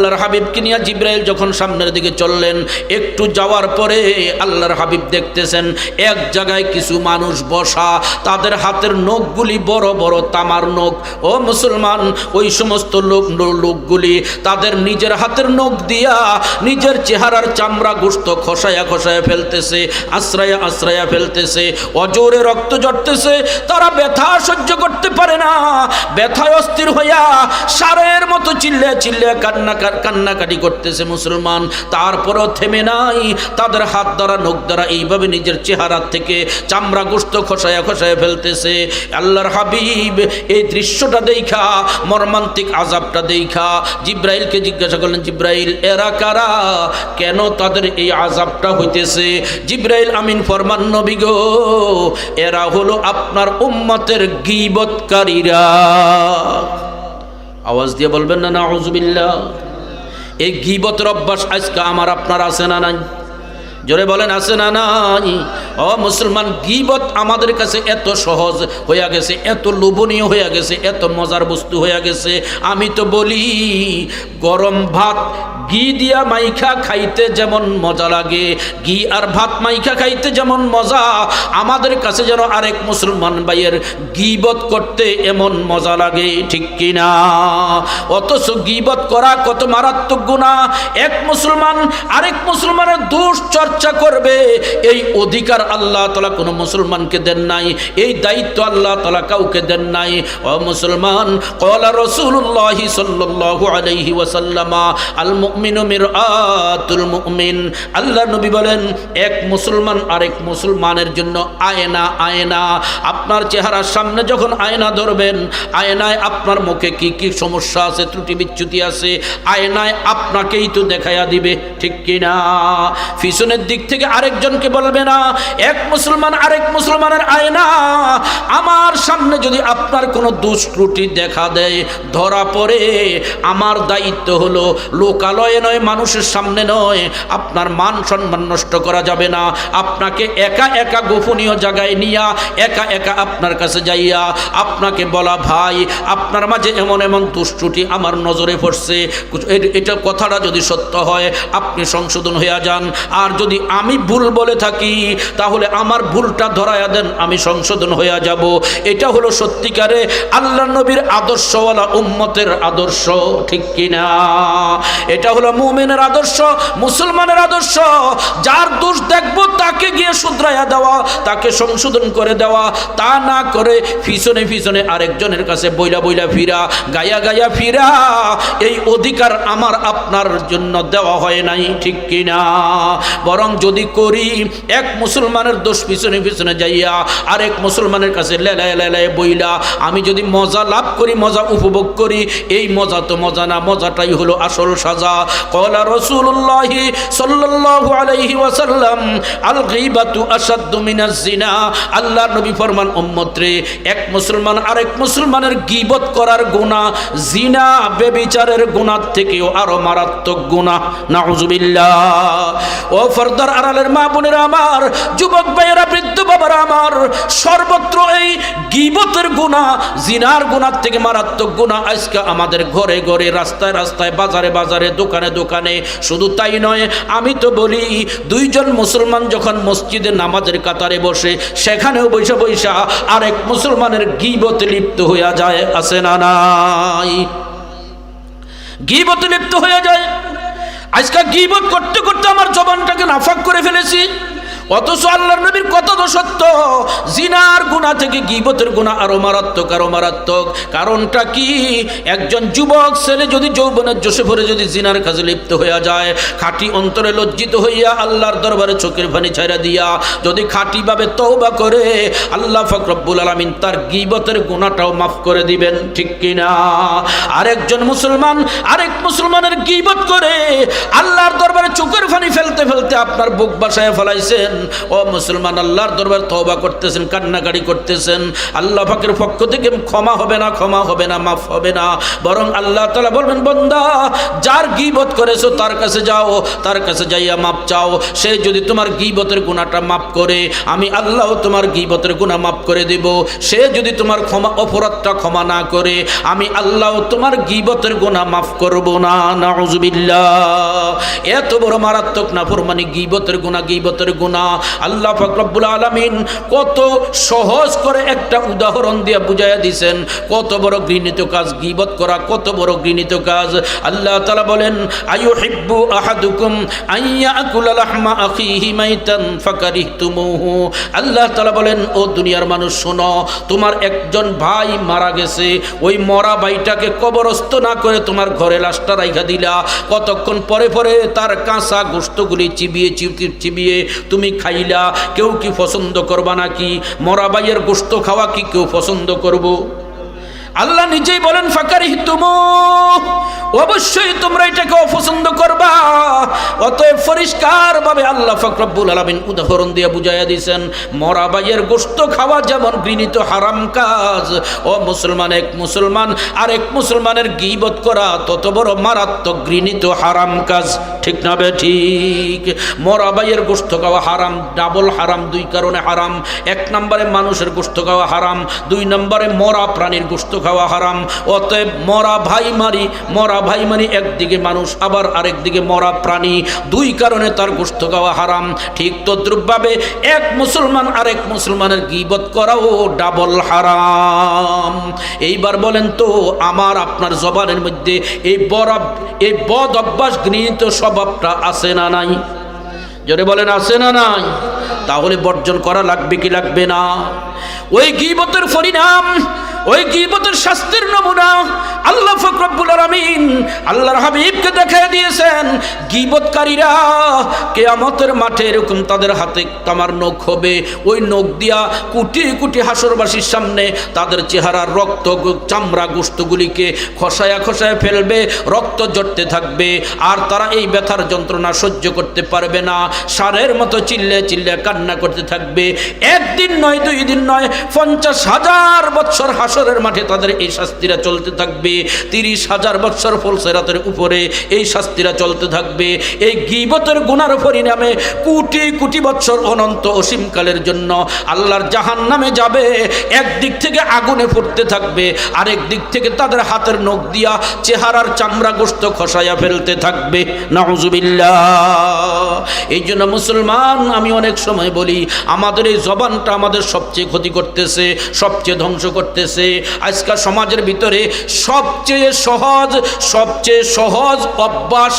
আল্লাহর হাবিবকে নিয়ে জিব্রাইল যখন সামনের দিকে চললেন, একটু যাওয়ার পরে আল্লাহর হাবিব দেখতেছেন, এক জায়গায় কিছু মানুষ বসা, তাদের হাতের নখগুলি বড় বড় তামার নখ। ও মুসলমান, ওই সমস্ত লোক লোকগুলি তাদের নিজের হাতের নখ দিয়া নিজের চেহারার চামড়া গোস্ত খসায়া খসায়া ফেলতেছে, আশ্রয়া আশ্রয়া ফেলতেছে, অজোরে রক্ত জড়তেছে তারা ব্যথা সহ্য করতে পারে না। ব্যথায় অস্থির হইয়া সারের মতো চিল্লে চিল্লে কান্না কান্নাকাটি করতেছে মুসলমান, তারপরও থেমে নাই। তাদের হাত দ্বারা, নখ দ্বারা এইভাবে নিজের চেহারা থেকে চামড়া গোস্ত খসায়া খসায়া ফেলতেছে। আল্লাহর হাবিব, এই দৃশ্যটা দেখা, মর্মান্তিক আজাবটা দেখা। জিব্রাইলকে জিজ্ঞাসা করলেন, জিব্রাইল, এরা কারা? কেন তাদের এই আজাবটা হইতেছে? জিব্রাইল, আমিন ফরমান নবী গো, এরা হলো আপনার উম্মতের গিবৎকারীরা আওয়াজ দিয়ে বলবেন, না না আউজুবিল্লাহ এই গিবতের অভ্যাস আজকে আমার আপনার আছে না নাই? জোরে বলেন আছে না নাই? ও মুসলমান, গিবত আমাদের কাছে এত সহজ হইয়া গেছে, এত লোভনীয় হইয়া গেছে, এত মজার বস্তু হইয়া গেছে। আমি তো বলি, গরম ভাত, ঘি দিয়া মাইখা খাইতে যেমন মজা লাগে, ঘি আর ভাত মাইখা খাইতে যেমন মজা, আমাদের কাছে যেন আরেক মুসলমান ভাইয়ের গিবত করতে এমন মজা লাগে, ঠিক কিনা? অথচ গিবত করা কত মারাত্মক গুণা এক মুসলমান, আরেক মুসলমানের দোষ চর্চা করবে, এই অধিকার আল্লাহ তালা কোনো মুসলমানকে দেন নাই। এই দায়িত্ব আল্লাহ তালা কাউকে দেন নাই। ও মুসলমান কলা রসুল্লাহ সাল্লাহ আলাইহি ওয়াসাল্লামা, আল মুমিনু মিরআতুল মুমিন। আল্লাহ নবী বলেন, এক মুসলমান আরেক মুসলমানের জন্য আয়না আয়না। আপনার চেহারার সামনে যখন আয়না ধরবেন, আয়নায় আপনার মুখে কি কি সমস্যা আছে, ত্রুটি বিচ্যুতি আছে, আয়নায় আপনাকেই তো দেখাইয়া দিবে, ঠিক কিনা? পিছনের দিক থেকে আরেকজনকে বলবে না এক মুসলমান আরেক মুসলমানের আয়না। আমার সামনে যদি আপনার কোনো দুষ ত্রুটি দেখা দেয়, ধরা পড়ে, আমার দায়িত্ব হলো লোকালয়ে নয়, মানুষের সামনে নয়, আপনার মান সম্মান নষ্ট করা যাবে না। আপনাকে একা একা গোপনীয় জায়গায় নিয়া, একা একা আপনার কাছে যাইয়া আপনাকে বলা, ভাই, আপনার মাঝে এমন এমন দুষ্টুটি আমার নজরে পড়ছে। এটা কথাটা যদি সত্য হয়, আপনি সংশোধন হইয়া যান। আর যদি আমি ভুল বলে থাকি তাহলে আমার ভুলটা ধরাইয়া দেন, আমি সংশোধন হইয়া যাব। এটা হলো সত্যিকারে আল্লাহ নবীর আদর্শওয়ালা উম্মতের আদর্শ, ঠিক কিনা? এটা হলো মুমিনের আদর্শ, মুসলমানের আদর্শ। যার দোষ দেখব, তাকে গিয়ে শুধরাইয়া দেওয়া, তাকে সংশোধন করে দেওয়া। তা না করে পিছনে পিছনে আরেকজনের কাছে বইলা বইলা ফিরা, গায়া গায়া ফিরা। এই অধিকার আমার আপনার জন্য দেওয়া হয় নাই, ঠিক কিনা? বরং যদি করি, এক মুসলমানের দোষ পিছনে পিছনে যাইয়া আরেক মুসলমানের কাছে লেলায় লেলায় বইলা, আমি যদি মজা লাভ করি, মজা উপভোগ করি, এই মজা তো মজা না, মজাটাই হলো আসল সাজা। কলা রসুল্লাহি সাল্লাল্লাহু ওয়াসাল্লাম আল আসাদ্দু মিনাজ জিনা। আল্লাহ নবী ফরমান, উম্মত এক মুসলমান, আরেক মুসলমানের গীবত করার গুনাহ, জিনা, বেবিচারের গুনাহ থেকেও আরও মারাত্মক গুনাহ। নাউজুবিল্লাহ। ও ফরদার আড়ালের মা বোনের আমার যুবক ভাইয়েরা, বৃদ্ধ বাবার আমার, সর্বত্র এই গিবতের গুণা, জিনার গুণার থেকে মারাত্মক গুণা আজকে আমাদের ঘরে ঘরে, রাস্তায় রাস্তায়, বাজারে বাজারে, দোকানে দোকানে। শুধু তাই নয়, আমি তো বলি, দুইজন মুসলমান যখন মসজিদে নামাজের কাতারে বসে, সেখানেও বৈশা বৈশা আরেক মুসলমানের গিবতে লিপ্ত হইয়া যায়, আছে না নাই? গিবতে লিপ্ত হয়ে যায়। আজকে গিবত করতে করতে আমার জবানটাকে নাফাক করে ফেলেছি। অথচ আল্লাহ নবীর কথা তো সত্য? জিনার গুণা থেকে গিবতের গুণা আরও মারাত্মক আরও মারাত্মক। কারণটা কি? একজন যুবক ছেলে যদি যৌবনের জোশে ভরে যদি জিনার কাজে লিপ্ত হইয়া যায়, খাঁটি অন্তরে লজ্জিত হইয়া আল্লাহর দরবারে চোখের পানি ছাইরা দিয়া যদি খাঁটিভাবে তওবা করে, আল্লাহ ফকরব্বুল আলমিন তার গিবতের গুণাটাও মাফ করে দিবেন, ঠিক কিনা? আরেকজন মুসলমান, আরেক মুসলমানের গিবত করে আল্লাহর দরবারে চোখের পানি ফেলতে ফেলতে আপনার বুক বাসায় ফেলাইছেন। ও মুসলমান, আল্লাহর দরবার তওবা করতেছেন কান্নাকাড়ি করতেছেন। আল্লাহ পাকের পক্ষ থেকে ক্ষমা হবে না, ক্ষমা হবে না, মাফ হবে না। বরং আল্লাহ তালা বলবেন, বন্দা, যার গিবত করেছ তার কাছে যাও, তার কাছে যাইয়া মাপ চাও। সে যদি তোমার গিবতের গুণাটা মাপ করে, আমি আল্লাহ তোমার গিবতের গুণা মাপ করে দেব। সে যদি তোমার ক্ষমা, অপরাধটা ক্ষমা না করে, আমি আল্লাহ তোমার গিবতের গুণা মাফ করব না। নাউজুবিল্লাহ। এত বড় মারাত্মক না ফরমানি গিবতের গুণা গিবতের গুণা। আল্লাহ ফাকরাবুল আলমিন কত সহজ করে একটা উদাহরণ দিয়ে বুঝাইয়া দিছেন। কত বড় গৃহীত কাজ, গিবত করা কত বড় গৃহীত কাজ। আল্লাহ তালা বলেন আয়ু হিব্বু আহাদুকুম আল্লাহ তালা বলেন, ও দুনিয়ার মানুষ, শোনো, তোমার একজন ভাই মারা গেছে। ওই মরা ভাইটাকে কবরস্থ না করে তোমার ঘরে লাশটা রাইখা দিলা। কতক্ষণ পরে পরে তার কাঁচা গোস্তগুলি চিবিয়ে চিবিয়ে চিবিয়ে খাইলা কেউ কি পছন্দ করবা নাকি? মরাবাইয়ের গোস্ত খাওয়া কি কেউ পছন্দ করব? আল্লাহ নিজেই বলেন ফাঁকারি তুমো অবশ্যই তোমরা এটাকে অপছন্দ করবা। অতএব পরিষ্কার ভাবে আল্লাহ ফকরব্বুল আলমিন উদাহরণ দিয়ে বুঝাইয়া দিয়েছেন, মরা বাইয়ের গোস্ত খাওয়া যেমন গৃহীত হারাম কাজ, ও মুসলমান এক মুসলমান আর এক মুসলমানের গিবত করা তত বড় মারাত্মক গৃহীত হারাম কাজ। ঠিক না বে ঠিক? মরা বাইয়ের গোস্ত খাওয়া হারাম, ডাবল হারাম, দুই কারণে হারাম। এক নম্বরে মানুষের গোস্ত খাওয়া হারাম, দুই নম্বরে মরা প্রাণীর গোস্ত খাওয়া হারাম। অতএব মরা ভাই মারি, মরা ভাই মারি, একদিকে মানুষ আবার আরেকদিকে মরা প্রাণী। দুই কারণে তার গোস্ত খাওয়া হারাম। ঠিক তদ্রুপভাবে এক মুসলমান আরেক মুসলমানের গিবত করাও ডাবল হারাম। এইবার বলেন তো, আমার, আপনার জবানের মধ্যে এই বরাব এই বদ অভ্যাস গৃহীত স্বভাবটা আছে না নাই? যদি বলেন, আছে না নাই? তাহলে বর্জন করা লাগবে কি লাগবে না? ওই গিবতের পরিণাম ওই গিবতের শাস্তির নমুনা আল্লাহ ফকরবুল আলমিন আল্লাহর হাবিবকে দেখা দিয়েছেন। গিবতকারীরা কেয়ামতের মাঠে এরকম তাদের হাতে তামার নখ হবে। ওই নখ দিয়া কুটি কুটি হাসরবাসীর সামনে তাদের চেহারার রক্ত চামড়া গোস্তগুলিকে খসায়া খসায় ফেলবে, রক্ত জড়তে থাকবে। আর তারা এই ব্যথার যন্ত্রণা সহ্য করতে পারবে না। সারের মতো চিল্লে চিল্লে কান্না করতে থাকবে। একদিন নয়, দুই দিন নয়, পঞ্চাশ হাজার বছর হাসরের মাঠে তাদের এই শাস্তিরা চলতে থাকবে। তিরিশ হাজার বছর ফলসেরাতের উপরে এই শাস্তিরা চলতে থাকবে। এই গিবতের গুণার পরিণামে কোটি কোটি বৎসর অনন্ত অসীমকালের জন্য আল্লাহর জাহান নামে যাবে। একদিক থেকে আগুনে ফুটতে থাকবে, আরেক দিক থেকে তাদের হাতের নখ দিয়া চেহারার চামড়া গোস্ত খসাইয়া ফেলতে থাকবে। নাহজুবিল্লা এই জন্য মুসলমান, আমি অনেক সময় বলি, আমাদের এই জবানটা আমাদের সবচেয়ে ক্ষতি করতেছে, সবচেয়ে ধ্বংস করতেছে। আজকাল সমাজের ভিতরে সবচেয়ে সহজ সবচেয়ে সহজ অভ্যাস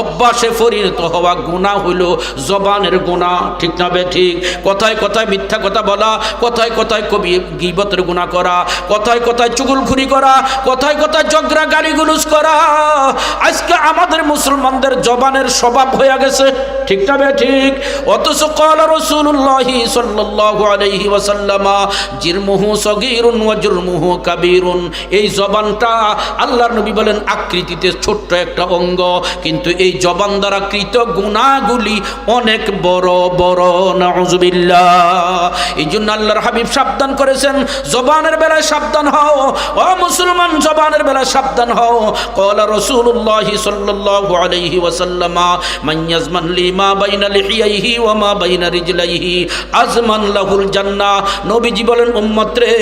অভ্যাসে পরিণত হওয়া গুণা হইল জবানের গুণা, ঠিক না বে ঠিক? কথায় কথায় মিথ্যা কথা বলা, কথায় কথায় কবি গিবতের গুণা করা, কথায় কথায় চুগুলখুরি করা, কথায় কথায় জগরা গালি গুলুস করা। আজকে আমাদের মুসলমানদের জবানের স্বভাব হয়ে গেছে, ঠিক না বে ঠিক? অথচ কলা রসুল্লাহি সাল্লাল্লাহু আলাইহি জিরমুহু সগীরুন ওয়া জুরমুহু কাবীরুন। এই জবানটা আল্লাহর নবী বলেন আকৃতিতে ছোট্ট একটা অঙ্গ, কিন্তু এই জবান দ্বারা কৃত গুণাগুলি অনেক বড় বড়, নাউজুবিল্লাহ। এই জন্য আল্লাহর হাবিব সাবধান করেছেন, জবানের বেলায় সাবধান হও। ও মুসলমান, জবানের বেলায় সাবধান হও। কলা রসুল্লাহ সাল্লাল্লাহু আলাইহি ওয়াসাল্লামা মাইয়াজমান লিমা বাইনা লিহিয়াইহি ওয়া মা বাইনা রিজলাইহি, আজমান লাহুল জান্নাহ নবীজি বলেন, উম্মত রে,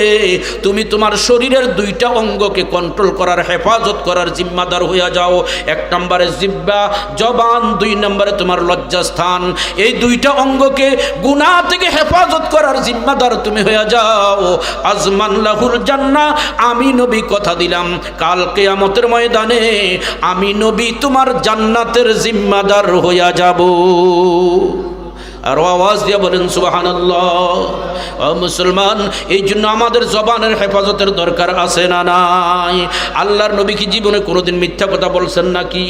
তুমি তোমার শরীরের দুইটা অঙ্গকে কন্ট্রোল করার হেফাজত করার জিম্মাদার হইয়া যাও। এক নম্বরে জিব্বা জবান দুই নম্বরে তোমার লজ্জাস্থান। এই দুইটা অঙ্গকে গুনাহ থেকে হেফাজত করার জিম্মাদার তুমি হয়ে যাও। আজমান লাহুল জান্না আমি নবী কথা দিলাম। কালকে আমতের ময়দানে আমি নবী তোমার জান্নাতের জিম্মাদার হইয়া যাব। আর আওয়াজ দিয়ে বলেন সুবাহান মুসলমান, এই জন্য আমাদের জবানের হেফাজতের দরকার আছে না নাই? আল্লাহর নবী কি জীবনে কোনোদিন মিথ্যা কথা বলছেন নাকি?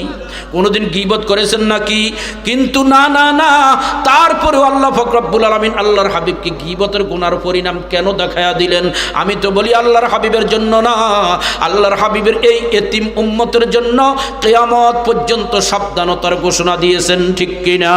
কোনোদিন গিবত করেছেন নাকি? কিন্তু না না না। তারপরেও আল্লাহ ফকরাবুল আলমিন আল্লাহর হাবিবকে গিবতের গুনার পরিণাম কেন দেখায়া দিলেন? আমি তো বলি আল্লাহর হাবিবের জন্য না। আল্লাহর হাবিবের এই এতিম উম্মতের জন্য কেয়ামত পর্যন্ত সাবধানতার ঘোষণা দিয়েছেন, ঠিক কিনা?